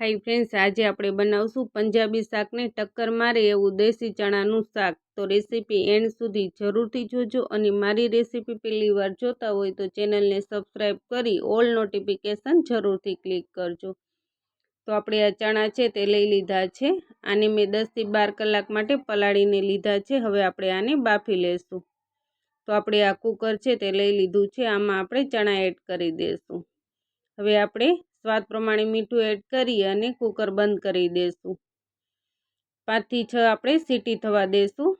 High friends, આજે આપણે બનાવશું પંજાબી શાકને ટક્કર મારે એવું દેશી ચણાનું શાક. તો રેસીપી એન્ડ સુધી જરૂરથી જોજો અને મારી રેસીપી પહેલી વાર જોતા હોય તો ચેનલને સબસ્ક્રાઈબ કરી ઓલ નોટિફિકેશન જરૂરથી ક્લિક કરજો. તો આપણે આ ચણા છે તે લઈ લીધા છે. આને મેં દસથી બાર કલાક માટે પલાળીને લીધા છે. હવે આપણે આને બાફી લેશું. તો આપણે આ કુકર છે તે લઈ લીધું છે. આમાં આપણે ચણા એડ કરી દઈશું હવે આપણે સ્વાદ પ્રમાણે મીઠું એડ કરી અને કુકર બંધ કરી દઈશું પાંચથી છ આપણે સીટી થવા દઈશું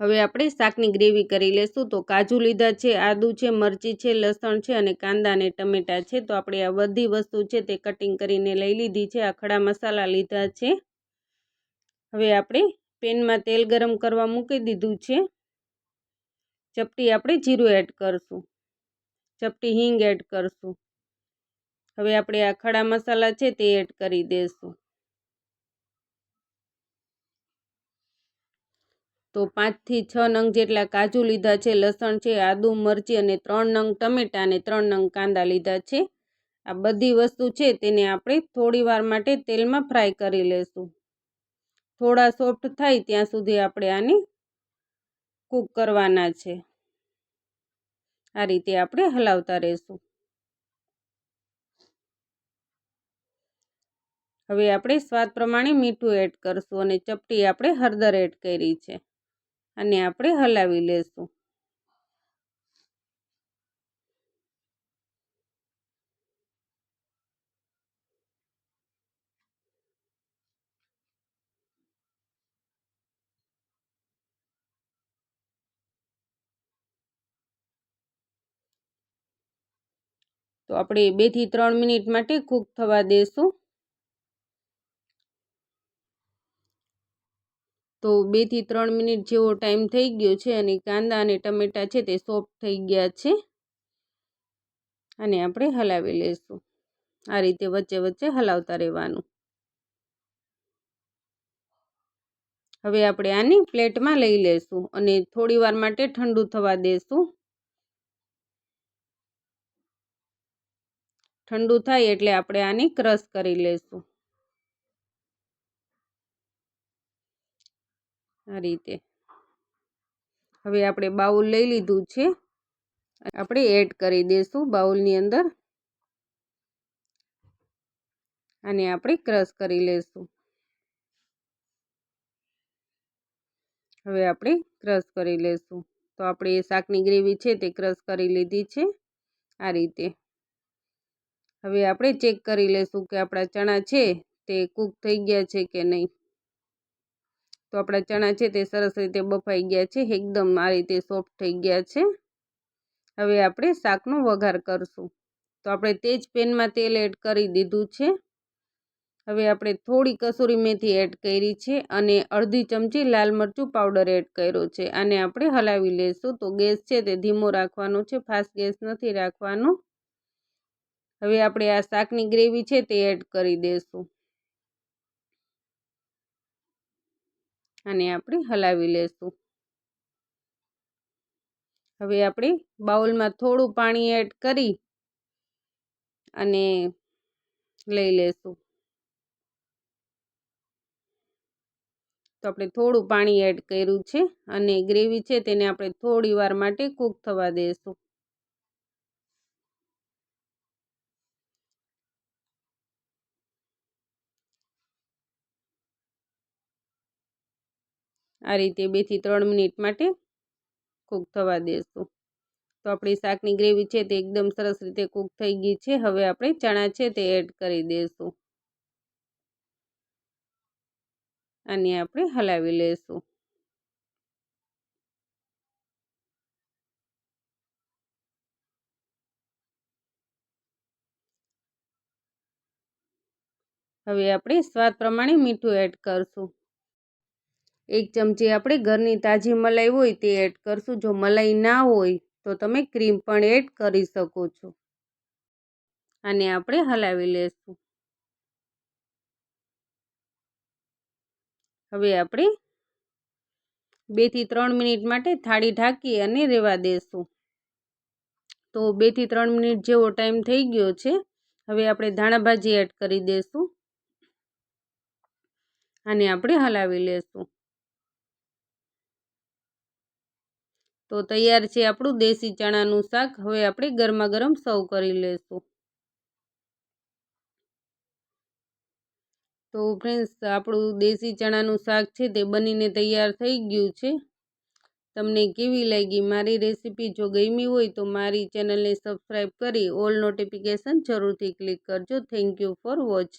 હવે આપણે શાકની ગ્રેવી કરી લેશું. તો કાજુ લીધા છે, આદું છે, મરચી છે, લસણ છે અને કાંદા અને ટમેટાં છે. તો આપણે આ બધી વસ્તુ છે તે કટિંગ કરીને લઈ લીધી છે, આ ખડા મસાલા લીધા છે. હવે આપણે પેનમાં તેલ ગરમ કરવા મૂકી દીધું છે. ચપટી આપણે જીરું એડ કરશું. ચપટી હિંગ એડ કરશું. હવે આપણે આ ખડા મસાલા છે તે એડ કરી દઈશું તો પાંચથી છ નંગ જેટલા કાજુ લીધા છે, લસણ છે, આદુ, મરચી અને ત્રણ નંગ ટમેટા અને ત્રણ નંગ કાંદા લીધા છે. આ બધી વસ્તુ છે તેને આપણે થોડી વાર માટે તેલમાં ફ્રાય કરી લેશું. થોડા સોફ્ટ થાય ત્યાં સુધી આપણે આને કૂક કરવાના છે. આ રીતે આપણે હલાવતા રહીશું. હવે આપણે સ્વાદ પ્રમાણે મીઠું એડ કરશું અને ચપટી આપણે હળદર એડ કરી છે. અને આપણે હલાવી લેશું. તો આપણે બેથી ત્રણ મિનિટ માટે કૂક થવા દઈશું તો બેથી ત્રણ મિનિટ જેવો ટાઈમ થઈ ગયો છે અને કાંદા અને ટમેટાં છે તે સોફ્ટ થઈ ગયા છે. અને આપણે હલાવી લઈશું. આ રીતે વચ્ચે વચ્ચે હલાવતા રહેવાનું. હવે આપણે આની પ્લેટમાં લઈ લઈશું અને થોડી વાર માટે ઠંડુ થવા દઈશું ઠંડુ થાય એટલે આપણે આની ક્રશ કરી લઈશું. આ રીતે. હવે આપણે બાઉલ લઈ લીધું છે. આપણે એડ કરી દઈશું બાઉલની અંદર. અને આપણે ક્રશ કરી લઈશું હવે આપણે ક્રશ કરી લઈશું તો આપણે શાકની ગ્રેવી છે તે ક્રશ કરી લીધી છે આ રીતે. હવે આપણે ચેક કરી લઈશું કે આપણા ચણા છે તે કૂક થઈ ગયા છે કે નહીં. તો આપણા ચણા છે તે સરસ રીતે બફાઈ ગયા છે, એકદમ આ રીતે સોફ્ટ થઈ ગયા છે. હવે આપણે શાકનો વઘાર કરશું. તો આપણે તે જ પેનમાં તેલ એડ કરી દીધું છે. હવે આપણે થોડી કસૂરી મેથી એડ કરી છે અને અડધી ચમચી લાલ મરચું પાવડર એડ કર્યો છે. આને આપણે હલાવી લઈશું તો ગેસ છે તે ધીમો રાખવાનો છે, ફાસ્ટ ગેસ નથી રાખવાનો. હવે આપણે આ શાકની ગ્રેવી છે તે એડ કરી દઈશું અને આપણે હલાવી લેશું. હવે આપણે બાઉલમાં થોડું પાણી એડ કરી અને લઈ લેશું. તો આપણે થોડું પાણી એડ કર્યું છે અને ગ્રેવી છે તેને આપણે થોડી વાર માટે કૂક થવા દઈશું આ રીતે બેથી ત્રણ મિનિટ માટે કૂક થવા દેશું. તો આપણી શાકની ગ્રેવી છે તે એકદમ સરસ રીતે કૂક થઈ ગઈ છે. હવે આપણે ચણા છે તે એડ કરી દઈશું આને આપણે હલાવી લઈશું હવે આપણે સ્વાદ પ્રમાણે મીઠું એડ કરશું. એક ચમચી આપણે ઘરની તાજી મલાઈ હોય તે એડ કરશું. જો મલાઈ ના હોય તો તમે ક્રીમ પણ એડ કરી શકો છો. અને આપણે હલાવી લેશું. હવે આપણે બેથી ત્રણ મિનિટ માટે થાળી ઢાંકી અને રહેવા દેશું. તો બેથી ત્રણ મિનિટ જેવો ટાઈમ થઈ ગયો છે. હવે આપણે ધાણા ભાજી એડ કરી દઈશું આને આપણે હલાવી લેશું. તો તૈયાર છે આપણું દેશી ચણાનું શાક. હવે આપણે ગરમા ગરમ સર્વ કરી લેશું. તો ફ્રેન્ડ્સ આપણું દેશી ચણાનું શાક છે તે બનીને તૈયાર થઈ ગયું છે. તમને કેવી લાગી મારી રેસીપી? જો ગમી હોય તો મારી ચેનલને સબસ્ક્રાઈબ કરી, ઓલ નોટિફિકેશન જરૂરથી ક્લિક કરજો. Thank you for watch